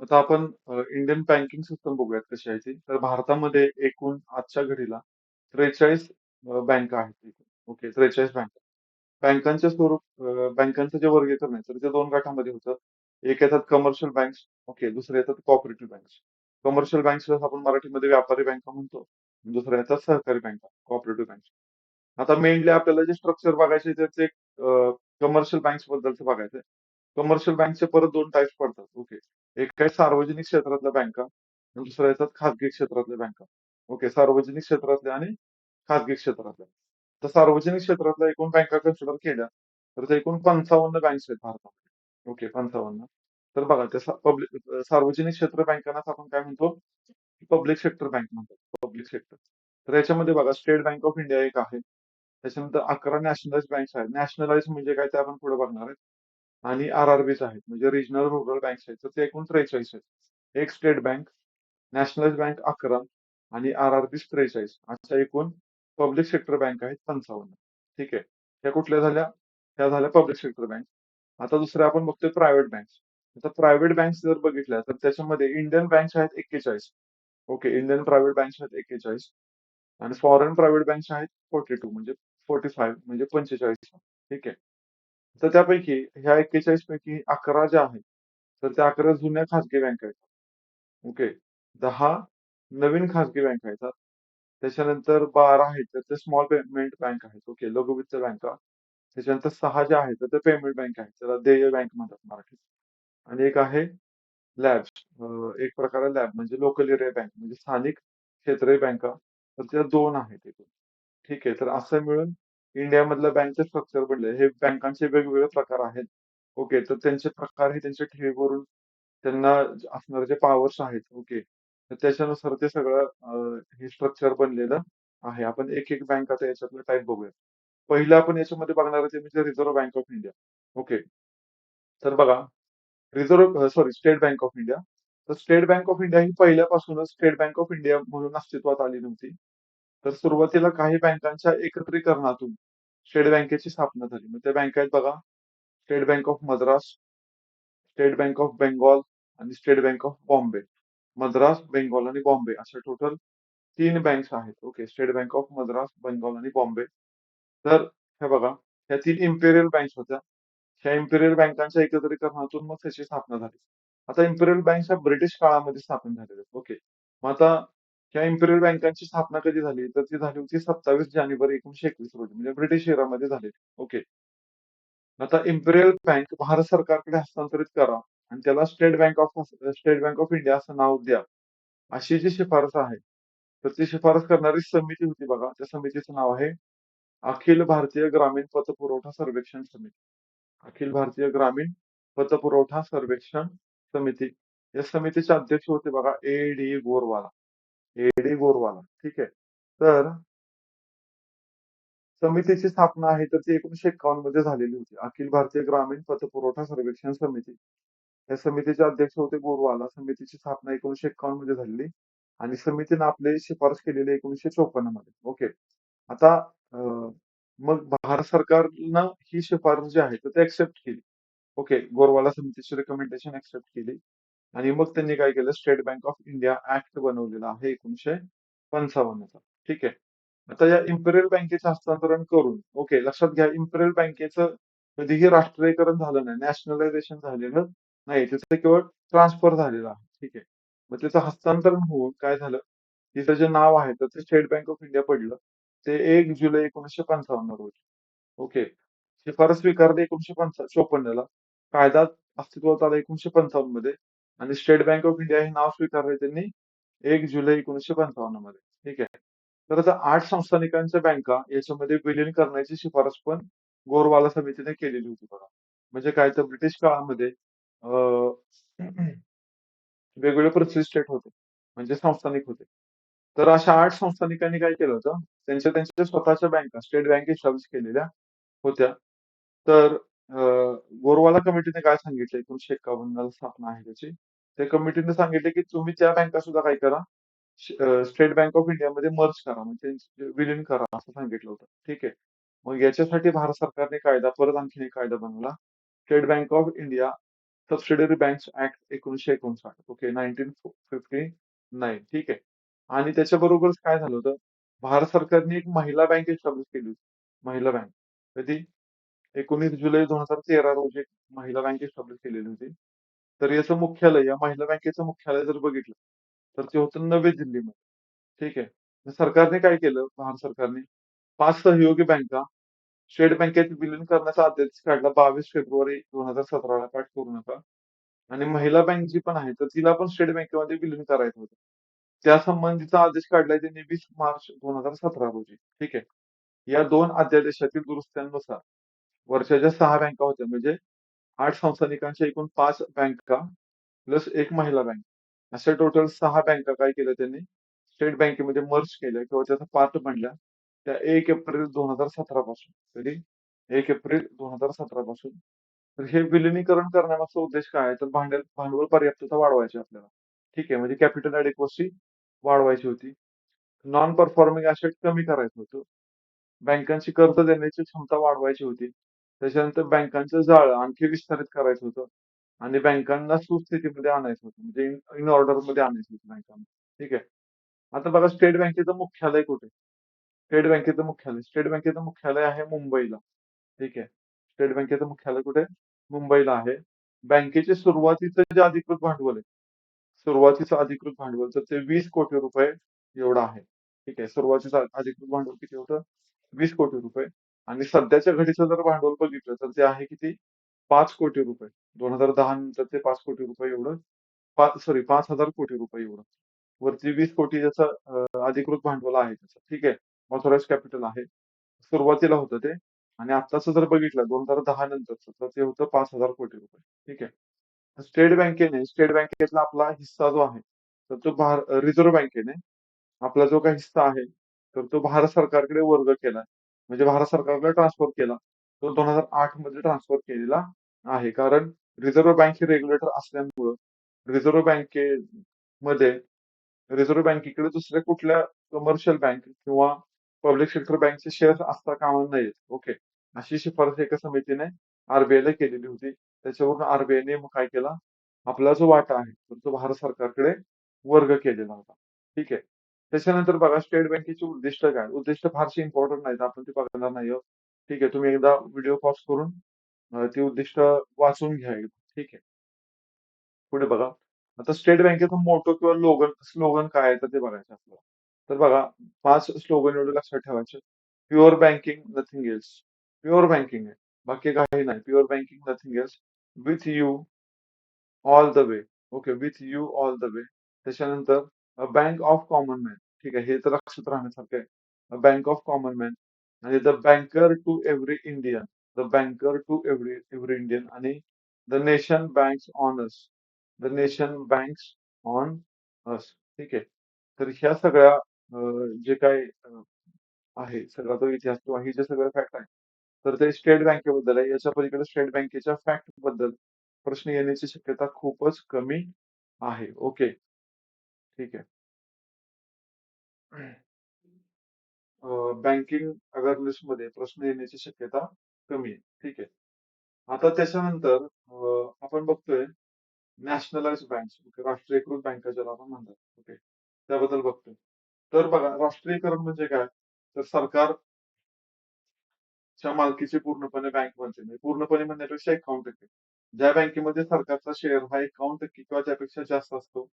आता आपण Indian banking system बघूयात कशी आहे ती. तर भारतामध्ये एकूण आजच्या घडीला 43 अ, बँका आहेत ओके 43 बँका. बँकांचे स्वरूप अ, बँकांचं जे वर्गीकरण आहे तर ते 2 गटामध्ये होतं. एक येतात कमर्शियल बँक्स ओके. दुसरे येतात कोऑपरेटिव्ह बँक्स. कमर्शियल बँक्सला आपण मराठीमध्ये व्यापारी बँका म्हणतो. दुसऱ्या येतात सहकारी बँका, कोऑपरेटिव्ह बँक्स. आता मेनली आपल्याला जे स्ट्रक्चर बघायचे आहे त्याचे कमर्शियल बँक बद्दलच बघायचं आहे. कमर्शियल बँकचे परत 2 टाइप्स पडतात. ओके. एक आहे सार्वजनिक क्षेत्रातल्या बँका दुसऱ्या येतात खाजगी क्षेत्रातल्या बँका. ओके. सार्वजनिक क्षेत्रातल्या आणि खाजगी क्षेत्रातल्या. तर सार्वजनिक क्षेत्रातल्या एकूण बँका कन्सिडर केल्या तर त्या एकूण 55 बँक्स आहेत भारतामध्ये. ओके 55. तर बघा त्या पब्लिक सार्वजनिक क्षेत्र बँकांनाच आपण काय म्हणतो? पब्लिक सेक्टर बँक म्हणतो. Public sector. तर याच्यामध्ये बघा स्टेट बँक ऑफ इंडिया एक आहे. त्याच्यानंतर 11 नॅशनलाइज्ड बँक्स आहेत. नॅशनलाइज म्हणजे काय ते आपण पुढे बघणार आहे. आणि आर-आर-बीज आहेत. म्हणजे रिजनल रुरल बँक्स आहेत. तर ते एकूण 43 आहेत. एक स्टेट बँक, नॅशनल बँक 11 आणि आर-आर-बीज 43 अशा एकूण पब्लिक सेक्टर बँक आहेत 55. ठीक आहे. त्या कुठल्या झाल्या? त्या झाल्या पब्लिक सेक्टर बँक. आता दुसऱ्या आपण बघतोय प्रायव्हेट बँक आता प्रायव्हेट बँक जर बघितल्या तर त्याच्यामध्ये इंडियन बँक्स आहेत 41. ओके. इंडियन प्रायव्हेट बँक्स आहेत 41 आणि फॉरेन प्रायव्हेट बँक्स आहेत 42 म्हणजे 45 म्हणजे 45. ठीक आहे. तर त्यापैकी ह्या 41 पैकी 11 ज्या आहेत, तर त्या 11 जुन्या खाजगी बँका आहेत. ओके. 10 नवीन खाजगी बँका आहेत. त्याच्यानंतर 12 आहेत तर ते स्मॉल पेमेंट बँक आहेत. ओके. लघु वित्त बँका. त्याच्यानंतर 6 ज्या आहेत तर ते पेमेंट बँक आहेत. त्याला देय बँक म्हणतात मराठीत. आणि एक आहे लॅब्स एक प्रकारे लॅब म्हणजे लोकल एरिया बँक म्हणजे स्थानिक क्षेत्रीय बँका. तर त्या 2 आहेत एकूण. ठीक आहे. तर असं मिळून इंडियामधलं बँकचं स्ट्रक्चर बनलंय. हे बँकांचे वेगवेगळे प्रकार आहेत. ओके. तर त्यांचे प्रकार हे त्यांच्या ठेवीवरून त्यांना असणारे जे पॉवर्स आहेत. ओके. तर त्याच्यानुसार ते सगळं हे स्ट्रक्चर बनलेलं आहे. आपण एक-एक बँक आता याच्यातलं टाईप बघूया. पहिलं आपण याच्यामध्ये बघणार आहे ते म्हणजे reserve bank of India. Okay. तर बघा reserve sorry state bank of India. तर स्टेट बँक ऑफ इंडिया ही पहिल्यापासूनच स्टेट बँक ऑफ इंडिया म्हणून अस्तित्वात आली नव्हती. तर सुरुवातीला काही बँकांच्या एकत्रीकरणातून स्टेट बँकेची स्थापना झाली. मग त्या बँक आहेत बघा. State bank of Madras, state bank of Bengal आणि state bank of Bombay. Madras, Bengal आणि बॉम्बे अशा टोटल तीन बँक्स आहेत. Okay. State bank of Madras, Bengal आणि बॉम्बे. तर हे बघा ह्या तीन इम्पेरियल बँक्स होत्या. ह्या इम्पेरियल बँकांच्या एकत्रीकरणातून मग त्याची स्थापना झाली. आता इम्पेरियल बँक ह्या ब्रिटिश काळामध्ये स्थापन झालेल्या आहेत. ओके. मग आता त्या इम्पेरियल बँकांची स्थापना कधी झाली? तर ती झाली होती 27 जानेवारी 1921 रोजी म्हणजे ब्रिटिश इरामध्ये झाली. ओके. आता इम्पेरियल बँक भारत सरकारकडे हस्तांतरित करा आणि त्याला state bank of state bank of India असं नाव द्या. अशी जी शिफारस आहे, तर ती शिफारस करणारी समिती होती बघा. त्या समितीचं नाव आहे अखिल भारतीय ग्रामीण पतपुरवठा सर्वेक्षण समिती. अखिल भारतीय ग्रामीण पतपुरवठा सर्वेक्षण समिती. या समितीचे अध्यक्ष होते बघा ए. डी. गोरवाला. ए.डी. गोरवाला. ठीक आहे. तर समितीची स्थापना आहे तर ती 1951 मध्ये झालेली होती. अखिल भारतीय ग्रामीण पतपुरवठा सर्वेक्षण समिती. या समितीचे अध्यक्ष होते गोरवाला. समितीची स्थापना 1951 मध्ये झालेली आणि समितीने आपले शिफारस केलेली 1954 मध्ये. ओके. आता मग भारत सरकारनं ही शिफारस जी आहे तर ती एक्सेप्ट केली. ओके. गोरवाला समितीची रिकमेंडेशन एक्सेप्ट केली आणि मग त्यांनी काय केलं state bank of India act बनवलेला आहे 1955 चा. ठीक आहे. आता या इम्पेरियल बँकेचं हस्तांतरण करून ओके लक्षात घ्या इम्पेरियल बँकेचं कधीही राष्ट्रीयकरण झालं नाही. नॅशनलायझेशन झालेलं नाही. त्याचं केवळ ट्रान्सफर झालेलं आहे. ठीक आहे. मग त्याचं हस्तांतरण होऊन काय झालं? तिचं जे नाव आहे तर ते स्टेट बँक ऑफ इंडिया पडलं. ते एक जुलै 1955 रोजी. ओके. शिफारस स्वीकारली 1954 ला. कायदा अस्तित्वात आला 1955 मध्ये आणि स्टेट बँक ऑफ इंडिया हे नाव स्वीकारले त्यांनी एक जुलै 1955 मध्ये. ठीक आहे. तर आता आठ संस्थानिकांच्या बँका याच्यामध्ये विलीन करण्याची शिफारस पण गोरवाला समितीने केलेली होती बघा. म्हणजे काय तर ब्रिटिश काळामध्ये वेगवेगळे पृथ्वी स्टेट होते. म्हणजे संस्थानिक होते. तर अशा आठ संस्थानिकांनी काय केलं होतं, त्यांच्या त्यांच्या स्वतःच्या बँका स्टेट बँक इस्टॅब्लिश केलेल्या होत्या. तर अ, गोरवाला कमिटीने काय सांगितलं? 1951 ला स्थापना आहे त्याची. त्या कमिटीने सांगितले की तुम्ही त्या बँका सुद्धा काय करा. स्टेट बँक ऑफ इंडियामध्ये मर्ज करा. म्हणजे विलीन करा असं सांगितलं होतं. ठीक आहे. मग याच्यासाठी भारत सरकारने कायदा परत आणखीन एक कायदा बनवला. State bank of India subsidiary banks act एकोणीशे एकोणसाठ. Okay nineteen fifty nine. ठीक आहे. आणि त्याच्याबरोबरच काय झालं होतं? भारत सरकारने एक महिला बँक एस्टॅब्लिश केली होती. महिला बँक. कधी? एकोणीस जुलै दोन हजार तेरा रोजी महिला बँक एस्टॅब्लिश केलेली होती. तर याचं मुख्यालय या महिला बँकेचं मुख्यालय जर बघितलं तर ते होतं नवी दिल्लीमध्ये. ठीक आहे? सरकारने काय केलं? भारत सरकारने पाच सहयोगी बँका स्टेट बँकेत विलीन करण्याचा आदेश काढला बावीस फेब्रुवारी दोन हजार सतराला पाठ करू नका. आणि महिला बँक जी पण आहे तर तिला पण स्टेट बँकेमध्ये विलीन करायचं होतं. त्या संबंधीचा आदेश काढलाय त्यांनी वीस मार्च दोन हजार सतरा रोजी. ठीक आहे? या दोन अध्यादेशातील दुरुस्त्यांनुसार वर्षाच्या सहा बँका होत्या. म्हणजे आठ संस्थानिकांच्या एकूण पाच बँका प्लस एक महिला बँक. अशा टोटल सहा बँका काय केल्या त्यांनी? स्टेट बँकेमध्ये मर्ज केल्या किंवा त्याचा पार्ट बनल्या त्या एक एप्रिल दोन हजार सतरा पासून कधी एक एप्रिल दोन हजार सतरा पासून तर हे विलिनीकरण करण्यामागचा उद्देश काय आहे? तर भांडवल भांडवल पर्याप्तता वाढवायची आपल्याला. ठीक आहे. म्हणजे कॅपिटल ॲडिक्वसी वाढवायची होती. नॉन परफॉर्मिंग असेट कमी करायचं होतं. बँकांची कर्ज देण्याची क्षमता वाढवायची होती. त्याच्यानंतर बँकांचं जाळं आणखी विस्तारित करायचं होतं. आणि बँकांना सुस्थितीमध्ये आणायचं होतं. म्हणजे इन ऑर्डरमध्ये आणायचं होतं बँकांना. ठीक आहे? आता बघा स्टेट बँकेचं मुख्यालय कुठे? स्टेट बँकेचं मुख्यालय. स्टेट बँकेचं मुख्यालय आहे मुंबईला. ठीक आहे? स्टेट बँकेचं मुख्यालय कुठे? मुंबईला आहे. बँकेचे सुरुवातीचं जे अधिकृत भांडवल आहे सुरुवातीचं अधिकृत भांडवल तर ते वीस कोटी रुपये एवढं आहे. ठीक आहे? सुरुवातीचं अधिकृत भांडवल किती होतं? वीस कोटी रुपये. आणि सध्याच्या घडीचं जर भांडवल बघितलं तर ते आहे किती? पाच कोटी रुपये. दोन हजार दहा नंतर ते पाच कोटी रुपये एवढं. पाच सॉरी पाच हजार कोटी रुपये एवढं. वरती वीस कोटी ज्याचं अधिकृत भांडवल आहे त्याचं. ठीक आहे? ऑथोराइज कॅपिटल आहे. सुरुवातीला होतं ते. आणि आत्ताच जर बघितलं दोन हजार दहा नंतरचं तर ते होतं पाच हजार कोटी रुपये. ठीक आहे? स्टेट बँकेने स्टेट बँकेतला आपला हिस्सा जो आहे तर तो भार रिझर्व्ह बँकेने आपला जो काही हिस्सा आहे तर तो भारत सरकारकडे वर्ग केला. म्हणजे भारत सरकारकडे ट्रान्सफर केला. तो दोन हजार आठमध्ये ट्रान्सफर केलेला आहे. कारण रिझर्व्ह बँक हे रेग्युलेटर असल्यामुळं रिझर्व्ह बँकेमध्ये रिझर्व्ह बँकेकडे दुसऱ्या कुठल्या कमर्शियल बँक किंवा पब्लिक सेक्टर बँकचे शेअर्स असता कामा नाहीत ओके अशी शिफारस एका समितीने आरबीआयला केलेली होती. त्याच्यावरून आरबीआयने मग काय केला? आपला जो वाटा आहे तो भारत सरकारकडे वर्ग केलेला होता. ठीक आहे. त्याच्यानंतर बघा स्टेट बँकेची उद्दिष्ट काय? उद्दिष्ट फारशी इम्पॉर्टंट नाहीत. आपण ते बघणार नाही आहोत. ठीक आहे तुम्ही एकदा व्हिडिओ पॉज करून अं, ती उद्दिष्ट वाचून घ्या एकदा. ठीक आहे? पुढे बघा. आता स्टेट बँकेचं मोटो किंवा लोगन स्लोगन काय आहे तर ते बघायचं आपल्याला तर बघा पाच स्लोगन एवढे लक्षात ठेवायचे. Pure banking nothing else pure banking आहे. बाकी काही नाही. Pure banking nothing else with you all the way okay with you all the way त्याच्यानंतर बँक ऑफ कॉमन मॅन ठीक आहे. हे तर लक्षात राहण्यासारखं आहे. बँक ऑफ कॉमन मॅन आणि the banker to every Indian the banker to every every Indian आणि the nation banks on us the nation banks on us ठीक आहे. तर ह्या सगळ्या जे काय आहे सगळा तो इतिहास किंवा हे जे सगळं फॅक्ट आहे तर ते स्टेट बँकेबद्दल आहे. याच्या पलीकडे स्टेट बँकेच्या फॅक्टबद्दल प्रश्न येण्याची शक्यता खूपच कमी आहे. ओके ठीक आहे. बँकिंग अवेअरनेस मध्ये प्रश्न येण्याची शक्यता कमी आहे. ठीक आहे. आता त्याच्यानंतर आपण बघतोय नॅशनलाइज बँक राष्ट्रीयकृत बँका ज्याला आपण म्हणतात. ओके त्याबद्दल बघतोय. तर बघा राष्ट्रीयकरण म्हणजे काय? तर सरकारच्या मालकीची पूर्णपणे बँक बनते. म्हणजे पूर्णपणे म्हणण्यापेक्षा अकाउंट टक्के ज्या बँकेमध्ये सरकारचा शेअर हा एकावन्न टक्के किंवा त्यापेक्षा जास्त असतो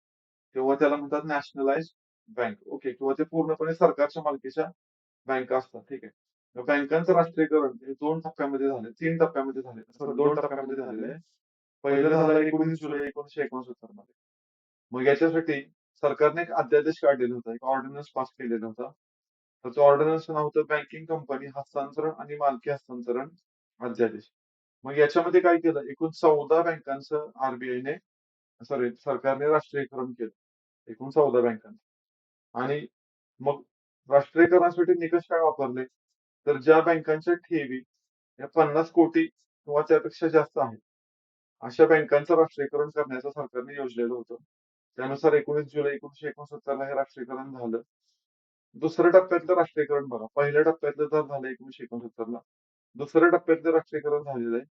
तेव्हा त्याला म्हणतात नॅशनलाइज बँक. ओके किंवा ते पूर्णपणे सरकारच्या मालकीच्या बँका असतात. ठीक आहे. बँकांचं राष्ट्रीयकरण हे दोन टप्प्यामध्ये झाले तीन टप्प्यामध्ये झाले. दोन टप्प्यामध्ये झालेले आहे. पहिलं झालं एकोणीस जुलै एकोणीसशे एकोणसत्तरमध्ये. मग याच्यासाठी सरकारने एक अध्यादेश काढलेला होता. एक ऑर्डिनन्स पास केलेला होता. तर तो ऑर्डिनन्स नाव होतं बँकिंग कंपनी हस्तांतरण आणि मालकी हस्तांतरण अध्यादेश. मग याच्यामध्ये काय केलं? एकूण चौदा बँकांचं आरबीआयने सॉरी सरकारने राष्ट्रीयकरण केलं. एकूण चौदा बँकांचं. आणि मग राष्ट्रीयकरणासाठी निकष काय वापरले? तर ज्या बँकांच्या ठेवी या पन्नास कोटी किंवा त्यापेक्षा जास्त आहेत अशा बँकांचं राष्ट्रीयकरण करण्याचं सरकारने योजलेलं होतं. त्यानुसार एकोणीस जुलै एकोणीशे एकोणसत्तरला हे राष्ट्रीयकरण झालं. दुसऱ्या टप्प्यातलं राष्ट्रीयकरण बघा. पहिल्या टप्प्यातलं तर झालं एकोणीशे एकोणसत्तरला. दुसऱ्या टप्प्यातलं राष्ट्रीयकरण झालेलं आहे.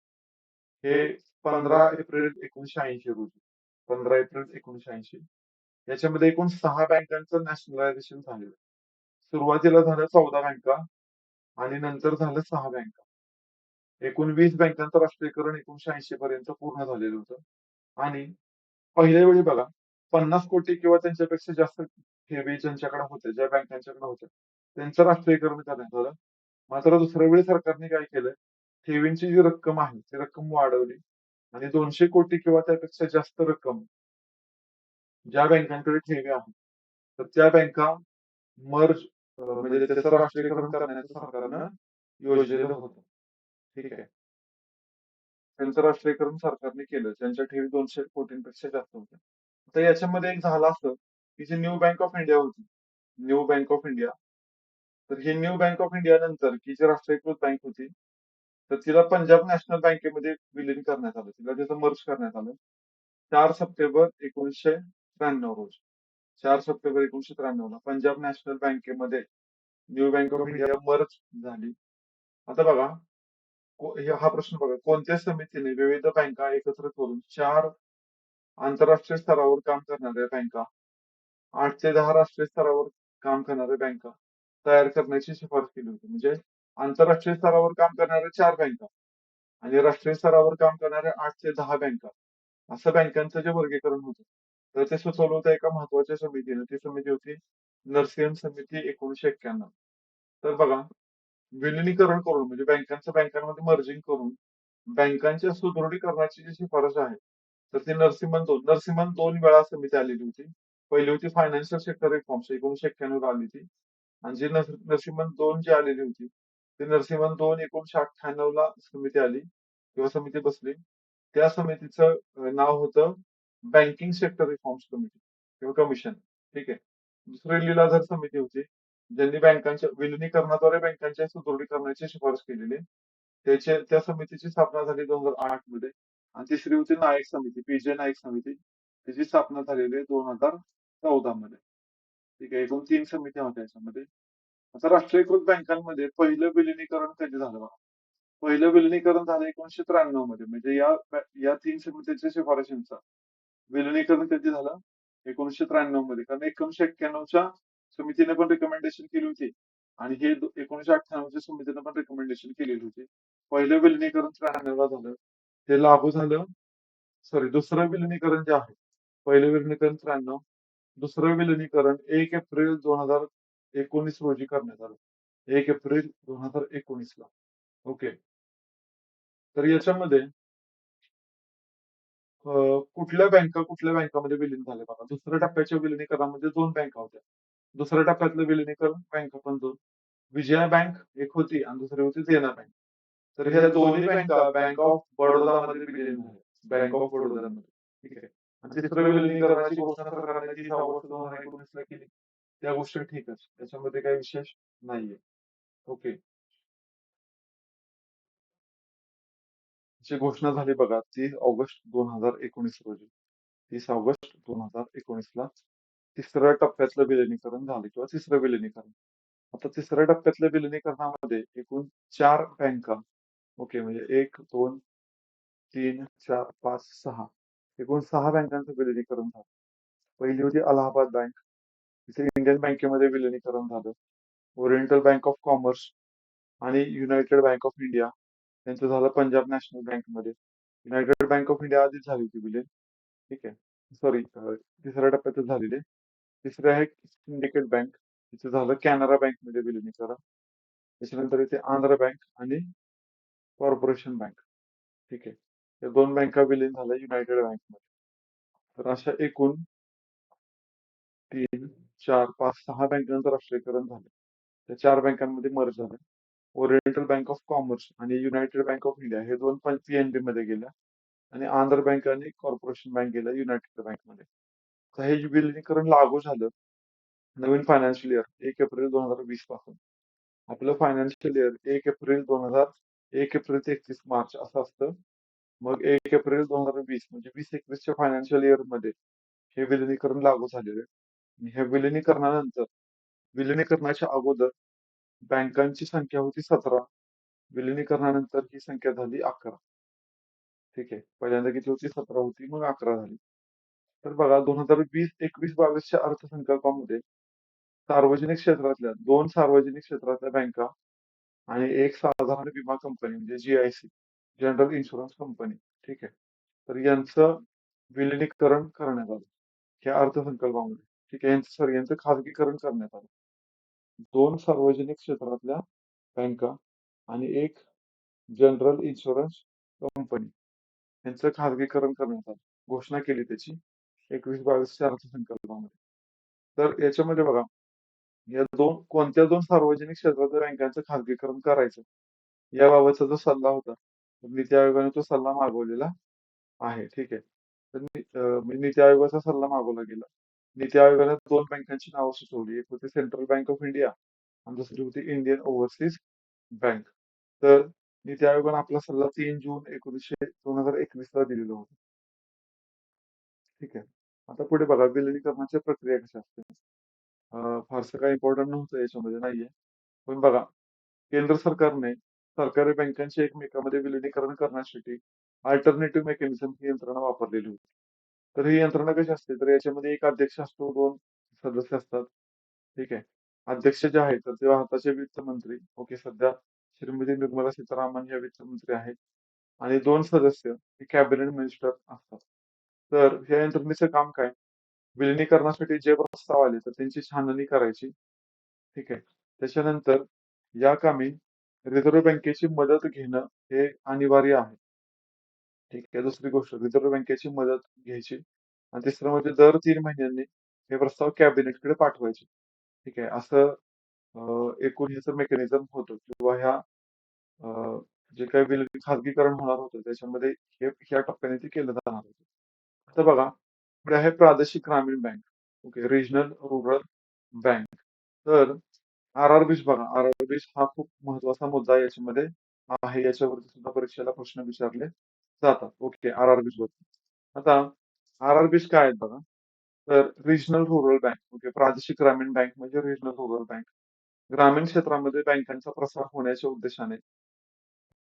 हे पंधरा एप्रिल एकोणीशे ऐंशी रोजी. पंधरा एप्रिल एकोणीशे ऐंशी. याच्यामध्ये एकूण सहा बँकांचं नॅशनलायझेशन झालेलं सुरुवातीला झालं चौदा बँका आणि नंतर झालं सहा बँका. एकूण वीस बँकांचं राष्ट्रीयकरण एकोणीसशे ऐंशी पर्यंत पूर्ण झालेलं होतं. आणि पहिल्या वेळी बघा पन्नास कोटी किंवा त्यांच्यापेक्षा जास्त ठेवी ज्यांच्याकडे होत्या ज्या बँकांच्याकडे होत्या त्यांचं राष्ट्रीयकरण करण्यात आलं. मात्र दुसऱ्या वेळी सरकारने काय केलं ठेवींची जी रक्कम आहे ती रक्कम वाढवली आणि दोनशे कोटी किंवा त्यापेक्षा जास्त रक्कम ज्या बँकांकडे ठेवी आहेत तर त्या बँका मर्ज म्हणजे त्याचं राष्ट्रीयकरण करण्याचं सरकारनं योजलेलं होतं. ठीक आहे? त्यांचं राष्ट्रीयकरण सरकारने केलं. त्यांच्या ठेवी दोनशे कोटींपेक्षा जास्त होत्या. तर याच्यामध्ये एक झालं असं की जी न्यू बँक ऑफ इंडिया होती न्यू बँक ऑफ इंडिया तर ही न्यू बँक ऑफ इंडिया नंतर की जी राष्ट्रीयकृत बँक होती तर तिला पंजाब नॅशनल बँकेमध्ये विलीन करण्यात आलं. तिला तिथं मर्ज करण्यात आलं. चार सप्टेंबर एकोणीसशे त्र्याण्णव रोजी. चार सप्टेंबर एकोणीशे त्र्याण्णव ला पंजाब नॅशनल बँकेमध्ये new bank of India merge झाली. आता बघा को- हा प्रश्न बघा. कोणत्या समितीने विविध बँका एकत्र करून चार आंतरराष्ट्रीय स्तरावर काम करणाऱ्या बँका आठ ते दहा राष्ट्रीय स्तरावर काम करणाऱ्या बँका तयार करण्याची शिफारस केली होती. म्हणजे आंतरराष्ट्रीय स्तरावर काम करणाऱ्या चार बँका आणि राष्ट्रीय स्तरावर काम करणाऱ्या आठ ते दहा बँका. असं बँकांचं जे वर्गीकरण होतं. तर ते सुचवलं होतं एका महत्त्वाच्या समितीने. ती समिती होती नरसिंहन समिती एकोणीशे एक्क्याण्णव. तर बघा विलिनीकरण करून म्हणजे बँकांचं बँकांमध्ये मर्जिंग करून बँकांच्या सुदृढीकरणाची जी शिफारस आहे तर ती नरसिंहन दोन नरसिंहन दोन वेळा समिती आलेली होती. पहिली होती फायनान्शियल सेक्टर रिफॉर्म्स एकोणीशे एक्क्याण्णव आली होती. आणि जी नर- नरसिंहन दोन जी आलेली होती ती नरसिंहन दोन एकोणीशे अठ्ठ्याण्णव ला समिती आली किंवा समिती बसली. त्या समितीचं नाव होतं बँकिंग सेक्टर रिफॉर्म्स कमिटी किंवा कमिशन ठीक आहे. दुसरी लीलाधर समिती होती ज्यांनी बँकांच्या विलिनीकरणाद्वारे बँकांच्या सुदृढीकरणाची शिफारस केलेली त्याच्या त्या समितीची स्थापना झाली दोन हजार आठमध्ये. आणि तिसरी होती नायक समिती पीजे नायक समिती. त्याची स्थापना झालेली आहे दोन हजार चौदा मध्ये. ठीक आहे एकूण तीन समित्या होत्या याच्यामध्ये. आता राष्ट्रीयकृत बँकांमध्ये पहिलं विलिनीकरण कधी झालं बघा? पहिलं विलिनीकरण झालं एकोणीशे त्र्याण्णवमध्ये. म्हणजे या या तीन समितीच्या शिफारशींचा. विलिनीकरण कधी झालं? एकोणीशे त्र्याण्णवमध्ये. कारण एकोणीशे एक्क्याण्णवच्या समितीने पण रिकमेंडेशन केली होती. आणि हे दो- एकोणीशे अठ्ठ्याण्णवच्या समितीने पण रिकमेंडेशन केलेली होती. पहिलं विलिनीकरण त्र्याण्णवला झालं. ते लागू झालं. सॉरी दुसरं विलिनीकरण जे आहे पहिलं विलिनीकरण त्र्याण्णव दुसरं विलिनीकरण एक एप्रिल दोन हजार एकोणीस रोजी करण्यात आलं. एक एप्रिल दोन हजार एकोणीस ला. ओके. तर याच्यामध्ये अं, कुठल्या बँका कुठल्या बँकामध्ये विलीन झाल्या बघा. दुसऱ्या टप्प्याच्या विलिनीकरणामध्ये दोन बँका होत्या. दुसऱ्या टप्प्यातलं विलिनीकरण बँका पण दोन. विजया बँक एक होती आणि दुसरी होती देना बँक तर ह्या दोन्ही बँका बँक ऑफ बडोदामध्ये विलीन झाल्या बँक ऑफ बडोदामध्ये. ठीक आहे. आणि तिसरं विलिनीकरणाची घोषणा सरकारने ऑगस्ट दोन हजार एकोणीस ला केली. त्या गोष्टी ठीकच. त्याच्यामध्ये काही विशेष नाहीये. ओके. ची घोषणा झाली बघा तीस ऑगस्ट दोन हजार एकोणीस रोजी. तीस ऑगस्ट दोन हजार एकोणीस ला तिसऱ्या टप्प्यातलं विलिनीकरण झालं किंवा तिसरं विलिनीकरण. आता तिसऱ्या टप्प्यातल्या विलिनीकरणामध्ये एकूण चार बँका ओके म्हणजे एक दोन तीन चार पाच सहा एकूण सहा बँकांचं विलिनीकरण झालं. पहिली होती अलाहाबाद बँक तिथे इंडियन बँकेमध्ये विलिनीकरण झालं. ओरिएंटल बँक ऑफ कॉमर्स आणि युनायटेड बँक ऑफ इंडिया त्यांचं झालं पंजाब नॅशनल बँकमध्ये. युनायटेड बँक ऑफ इंडिया आधीच झाली होती विलीन ठीक आहे. सॉरी तिसऱ्या टप्प्यातच झालेली. तिसरे आहे सिंडिकेट बँक तिचं झालं कॅनरा बँकमध्ये विलिनीकरण त्याच्यानंतर इथे आंध्र बँक आणि कॉर्पोरेशन बँक. ठीक आहे. या दोन बँका विलीन झाल्या युनायटेड बँकमध्ये. तर अशा एकूण तीन चार पाच सहा बँकांचं राष्ट्रीयकरण झालं. त्या चार बँकांमध्ये मर्ज झालं ओरिएंटल बँक ऑफ कॉमर्स आणि युनायटेड बँक ऑफ इंडिया हे दोन पण पीएनबी मध्ये गेल्या आणि आंध्र बँक आणि कॉर्पोरेशन बँक गेल्या युनायटेड बँकमध्ये. तर हे विलिनीकरण लागू झालं नवीन फायनान्शियल इयर एक एप्रिल दोन हजार वीसपासून. आपलं फायनान्शियल इयर एक एप्रिल दोन हजार एक एप्रिल ते एकतीस मार्च असं असतं. मग एक एप्रिल दोन हजार वीस म्हणजे वीस एकवीसच्या फायनान्शियल इयरमध्ये हे विलिनीकरण लागू झालेलं आहे. हे विलिनीकरणानंतर विलिनीकरणाच्या अगोदर बँकांची संख्या होती सतरा. विलिनीकरणानंतर ही संख्या झाली अकरा. ठीक आहे. पहिल्यांदा किती होती सतरा होती मग अकरा झाली. तर बघा दोन हजार वीस एकवीस बावीसच्या अर्थसंकल्पामध्ये सार्वजनिक क्षेत्रातल्या दोन सार्वजनिक क्षेत्रातल्या बँका आणि एक साधारण विमा कंपनी म्हणजे G I C general insurance company. ठीक आहे. तर यांचं विलिनीकरण करण्यात आलं. या अर्थसंकल्पामध्ये. ठीक आहे. यांचं सर यांचं खाजगीकरण करण्यात आलं. दोन सार्वजनिक क्षेत्रातल्या बँका आणि एक जनरल इन्शुरन्स कंपनी यांचं खाजगीकरण करण्यात आलं. घोषणा केली त्याची एकवीस बावीसच्या अर्थसंकल्पामध्ये. तर याच्यामध्ये बघा या दोन कोणत्या दोन सार्वजनिक क्षेत्रातल्या बँकांचं खाजगीकरण करायचं याबाबतचा जो सल्ला होता नीती आयोगाने तो सल्ला मागवलेला आहे. ठीक आहे. तर नि- अं, म्हणजे नीती आयोगाचा सल्ला मागवला गेला. नीती आयोगाने दोन बँकांची नावं सुचवली एक होती सेंट्रल बँक ऑफ इंडिया आणि दुसरी होती इंडियन ओव्हरसीज बँक तर नीती आयोगाने आपला सल्ला तीन जून एकोणीसशे दोन हजार एकवीस ला दिलेला होता. ठीक आहे. आता पुढे बघा विलीनीकरणाच्या प्रक्रिया कशा असते फारसं काही इम्पॉर्टंट नव्हतं याच्यामध्ये नाहीये. पण बघा केंद्र सरकारने सरकारी बँकांचे एकमेकांमध्ये विलिनीकरण करण्यासाठी अल्टरनेटिव्ह मेकॅनिझम ही यंत्रणा वापरलेली होती. तर ही यंत्रणा कशी असते? तर याच्यामध्ये एक अध्यक्ष असतो दोन सदस्य असतात. ठीक आहे? अध्यक्ष जे आहेत तर ते भारताचे वित्त मंत्री. ओके सध्या श्रीमती निर्मला सीतारामन या वित्त मंत्री आहेत. आणि दोन सदस्य हे कॅबिनेट मिनिस्टर असतात. तर या यंत्रणेचं काम काय? विलिनीकरणासाठी जे प्रस्ताव आले तर त्यांची छाननी करायची. ठीक आहे? त्याच्यानंतर या कामी रिझर्व्ह बँकेची मदत घेणं हे अनिवार्य आहे. ठीक आहे दुसरी गोष्ट रिझर्व्ह बँकेची मदत घ्यायची. आणि तिसरं म्हणजे दर तीन महिन्यांनी हे प्रस्ताव कॅबिनेटकडे पाठवायचे. ठीक आहे. असं एकूण ह्याचं मेकॅनिझम होतं किंवा ह्या जे काही विल खाजगीकरण होणार होतं त्याच्यामध्ये हे ह्या टप्प्याने ते केलं जाणार होतं. आता बघा पुढे आहे प्रादेशिक ग्रामीण बँक. ओके रिजनल रुरल बँक तर आर आर बीच बघा. आर आर बीच हा खूप महत्त्वाचा मुद्दा याच्यामध्ये आहे. याच्यावरती सुद्धा परीक्षेला प्रश्न विचारले. जातात. ओके आर आर बीज आता आर आर बीज काय आहेत बघा. तर रिजनल रुरल बँक ओके प्रादेशिक ग्रामीण बँक म्हणजे रिजनल रुरल बँक ग्रामीण क्षेत्रामध्ये बँकांचा प्रसार होण्याच्या उद्देशाने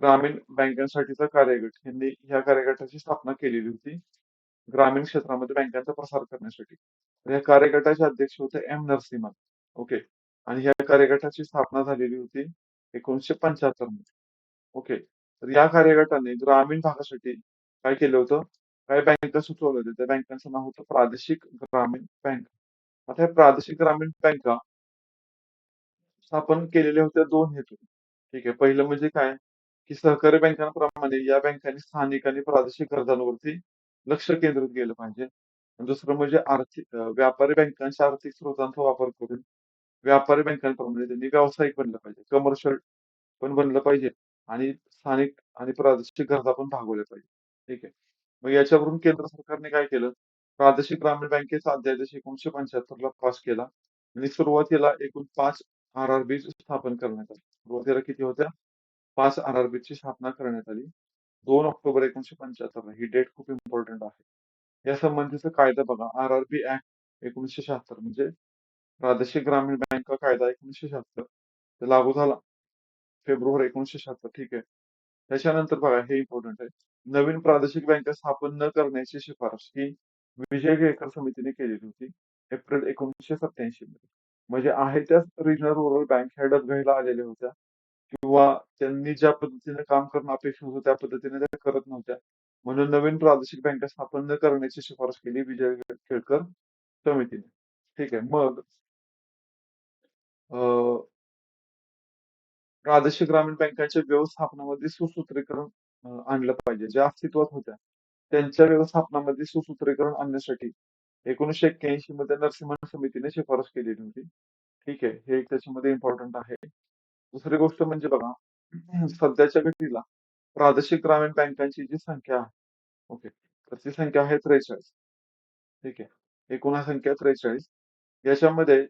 ग्रामीण बँकांसाठीचा कार्यगट यांनी ह्या कार्यगटाची स्थापना केलेली होती. ग्रामीण क्षेत्रामध्ये बँकांचा प्रसार करण्यासाठी. या कार्यगटाचे अध्यक्ष होते एम नरसिम्हा ओके आणि ह्या कार्यगटाची स्थापना झालेली होती एकोणीसशे पंच्याहत्तरमध्ये ओके तर या कार्यगटाने ग्रामीण भागासाठी काय केलं होतं? काही बँका सुचवल्या होतं? त्या बँकांचं नाव होतं प्रादेशिक ग्रामीण बँक आता या प्रादेशिक ग्रामीण बँका स्थापन केलेल्या होत्या दोन हेतू. ठीक आहे. पहिलं म्हणजे काय? की सहकारी बँकांप्रमाणे या बँकांनी स्थानिक आणि प्रादेशिक गरजांवरती लक्ष केंद्रित केलं पाहिजे. दुसरं म्हणजे आर्थिक व्यापारी बँकांच्या आर्थिक स्रोतांचा वापर करून व्यापारी बँकांप्रमाणे त्यांनी व्यावसायिक बनलं पाहिजे. कमर्शियल पण बनलं पाहिजे. आणि स्थानिक आणि प्रादेशिक गरजा पण भागवल्या पाहिजे. ठीक आहे. मग याच्यावरून केंद्र सरकारने काय केलं? प्रादेशिक ग्रामीण बँकेचा अध्यादेश एकोणीशे पंच्याहत्तर ला पास केला आणि सुरुवातीला एकूण पाच आर आर बी स्थापन करण्यात आली. सुरुवातीला किती होत्या? पाच आर आर ची स्थापना करण्यात आली. दोन ऑक्टोबर एकोणीशे पंच्याहत्तर ही डेट खूप इम्पॉर्टंट आहे. या संबंधीचा कायदा बघा. आर आर बी ऍक्ट एकोणीसशे शहात्तर म्हणजे प्रादेशिक ग्रामीण बँक कायदा एकोणीसशे शहात्तर? ते लागू झाला. फेब्रुवारी एकोणीसशे शहात्तर. ठीक आहे. त्याच्यानंतर बघा हे इम्पॉर्टंट आहे. नवीन प्रादेशिक बँका स्थापन न करण्याची शिफारस ही विजय केळकर समितीने केलेली होती एप्रिल एकोणीसशे सत्याऐंशी मध्ये. म्हणजे आहे त्याच रिजनल रुरल बँक ह्या डबघाईला आलेल्या होत्या किंवा त्यांनी ज्या पद्धतीने काम करणं अपेक्षित होतं त्या पद्धतीने त्या करत नव्हत्या. म्हणून नवीन प्रादेशिक बँका स्थापन न करण्याची शिफारस केली विजय केळकर समितीने. ठीक आहे मग प्रादेशिक ग्रामीण बँकांच्या व्यवस्थापनामध्ये सुसूत्रीकरण आणलं पाहिजे. ज्या अस्तित्वात होत्या त्यांच्या व्यवस्थापनामध्ये सुसूत्रीकरण आणण्यासाठी एकोणीसशे एक्क्याऐंशी मध्ये नरसिंहन समितीने शिफारस केलेली होती. ठीक आहे हे त्याच्यामध्ये इम्पॉर्टंट आहे. दुसरी गोष्ट म्हणजे बघा सध्याच्या घडीला प्रादेशिक ग्रामीण बँकांची जी संख्या आहे ओके तर ती संख्या आहे त्रेचाळीस. ठीक आहे एकूण संख्या त्रेचाळीस. याच्यामध्ये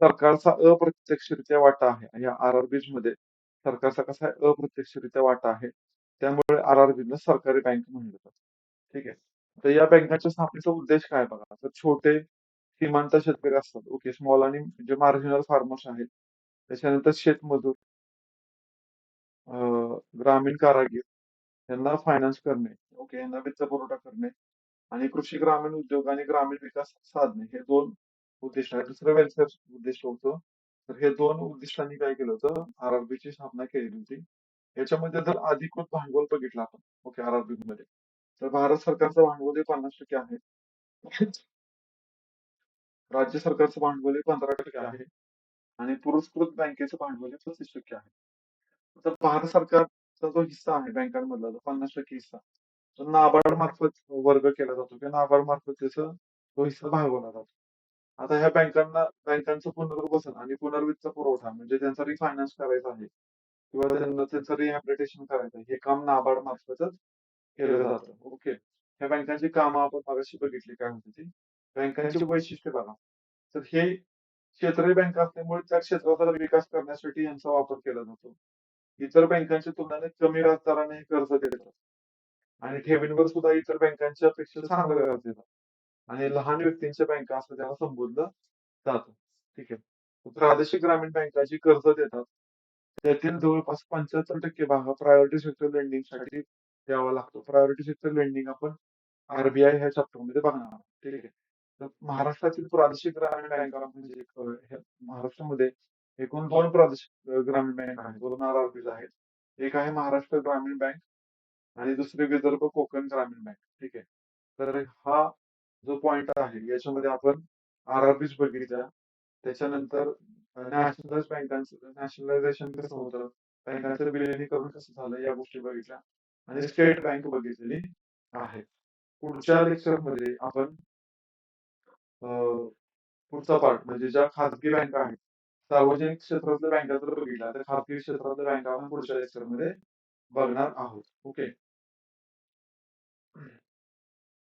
सरकारचा अप्रत्यक्षरित्या वाटा आहे या आर आर बीजमध्ये सरकारचा कसा अप्रत्यक्षरित्या वाटा आहे. त्यामुळे आर आर बीनं सरकारी बँक म्हणलं जातं. ठीक आहे? तर या बँकांच्या स्थापनेचा उद्देश काय बघा? तर छोटे सीमांत शेतकरी असतात. ओके स्मॉल आणि जे मार्जिनल फार्मर्स आहेत. त्याच्यानंतर शेतमजूर ग्रामीण कारागीर यांना फायनान्स करणे. ओके यांना वित्त पुरवठा करणे. आणि कृषी ग्रामीण उद्योग आणि ग्रामीण विकास साधणे. हे दोन उद्देश आहेत. दुसरं वेलफेअर उद्देश होतो. तर हे दोन उद्दिष्टांनी काय केलं होतं? आरआरबी ची स्थापना केलेली होती. याच्यामध्ये जर अधिकृत भांडवल बघितलं आपण ओके आरआरबी मध्ये तर भारत सरकारचं भांडवल हे पन्नास टक्के आहे. राज्य सरकारचं भांडवल हे पंधरा टक्के आहे. आणि पुरस्कृत बँकेचं भांडवल हे पस्तीस टक्के आहे. तर भारत सरकारचा जो हिस्सा आहे बँकांमधला जो पन्नास टक्के हिस्सा तो नाबार्ड मार्फत वर्ग केला जातो. किंवा नाबार्ड मार्फत त्याचा तो हिस्सा भागवला जातो. आता ह्या बँकांना बँकांचं पुनर्वसन आणि पुनर्वित्त पुरवठा म्हणजे त्यांचा रिफायनान्स करायचा आहे किंवा त्यांना त्यांचं रिहॅबिलिटेशन करायचं आहे हे काम नाबार्ड मार्फतच केलं जातं. ओके. ह्या बँकांची कामं आपण मागाशी बघितली काय होती ती? बँकांची वैशिष्ट्य बघा. तर हे क्षेत्रीय बँक असल्यामुळे त्या क्षेत्राचा विकास करण्यासाठी यांचा वापर केला जातो. इतर बँकांच्या तुलनेने कमी व्याजदराने हे कर्ज देतात आणि ठेवींवर सुद्धा इतर बँकांच्या पेक्षा चांगलं व्याज देतात आणि लहान व्यक्तींच्या बँका असं त्याला संबोधलं जातं. ठीक आहे. प्रादेशिक ग्रामीण बँका जी कर्ज देतात त्यातील जवळपास पंच्याहत्तर टक्के भाग हा प्रायोरिटी सेक्टर लेंडिंगसाठी द्यावा लागतो. प्रायोरिटी सेक्टर लेंडिंग आपण आरबीआय ह्या चॅप्टरमध्ये बघणार आहोत. ठीक आहे. तर महाराष्ट्रातील प्रादेशिक ग्रामीण बँका म्हणजे महाराष्ट्रामध्ये एकूण दोन प्रादेशिक ग्रामीण बँक आहेत. दोन आर आहेत. एक आहे महाराष्ट्र ग्रामीण बँक आणि दुसरी विदर्भ कोकण ग्रामीण बँक. ठीक आहे. तर हा जो पॉइंट आहे याच्यामध्ये आपण आर आर बीज बघितल्या. त्याच्यानंतर नॅशनलाइज बँकांचं नॅशनलायझेशन कसं होतं? बँकांचं विलिनीकरण कसं झालं? या गोष्टी बघितल्या. आणि स्टेट बँक बघितलेली आहे. पुढच्या लेक्चरमध्ये आपण पुढचा पार्ट म्हणजे ज्या खाजगी बँका आहेत सार्वजनिक क्षेत्रातल्या बँका जर बघितल्या तर खाजगी क्षेत्रातल्या बँका आपण पुढच्या लेक्चरमध्ये बघणार आहोत. ओके